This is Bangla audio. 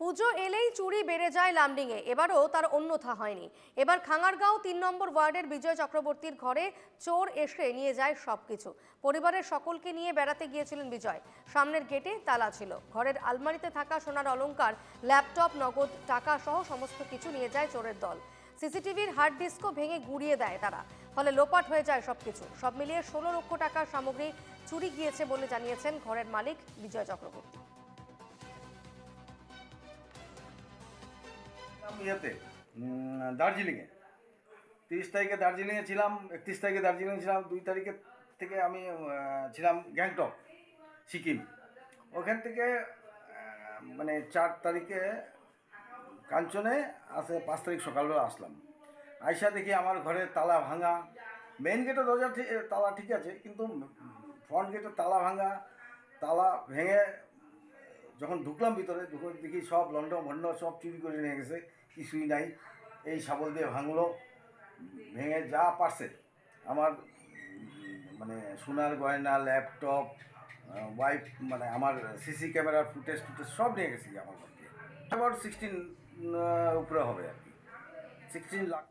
পুজো এলেই চুরি বেড়ে যায় লামডিংয়ে এবারও তার অন্যথা হয়নি। এবার খাঙারগাঁও তিন নম্বর ওয়ার্ডের বিজয় চক্রবর্তীর ঘরে চোর এসে নিয়ে যায় সবকিছু। পরিবারের সকলকে নিয়ে বেড়াতে গিয়েছিলেন বিজয়। সামনের গেটে তালা ছিল। ঘরের আলমারিতে থাকা সোনার অলংকার, ল্যাপটপ, নগদ টাকা সহ সমস্ত কিছু নিয়ে যায় চোরের দল। সিসিটিভির হার্ড ডিস্কও ভেঙে গুড়িয়ে দেয় তারা। ফলে লোপাট হয়ে যায় সবকিছু। সব মিলিয়ে ষোলো লক্ষ টাকার সামগ্রী চুরি গিয়েছে বলে জানিয়েছেন ঘরের মালিক বিজয় চক্রবর্তী। ইয়েতে দার্জিলিংয়ে। তিরিশ তারিখে দার্জিলিংয়ে ছিলাম, একত্রিশ তারিখে দার্জিলিং ছিলাম, দুই তারিখে থেকে আমি ছিলাম গ্যাংটক, সিকিম। ওখান থেকে মানে চার তারিখে কাঞ্চনে, আসে পাঁচ তারিখ সকালবেলা আসলাম। আইসা দেখি আমার ঘরে তালা ভাঙা। মেইন গেটের দরজা তালা ঠিক আছে, কিন্তু ফ্রন্ট গেটের তালা ভাঙা, তালা ভেঙে যখন ঢুকলাম ভিতরে, ঢুকে দেখি সব লন্ড ভন্ড সব চুরি করে নিয়ে গেছে, কিছুই নাই। এই শাবল দিয়ে ভাঙলো, ভেঙে যা পারছে। আমার মানে সোনার গয়না, ল্যাপটপ ওয়াইফ মানে আমার সিসি ক্যামেরার ফুটেজ টুটেজ সব নিয়ে গেছি আমার আবার সিক্সটিন উপরে হবে আর কি। সিক্সটিন লাখ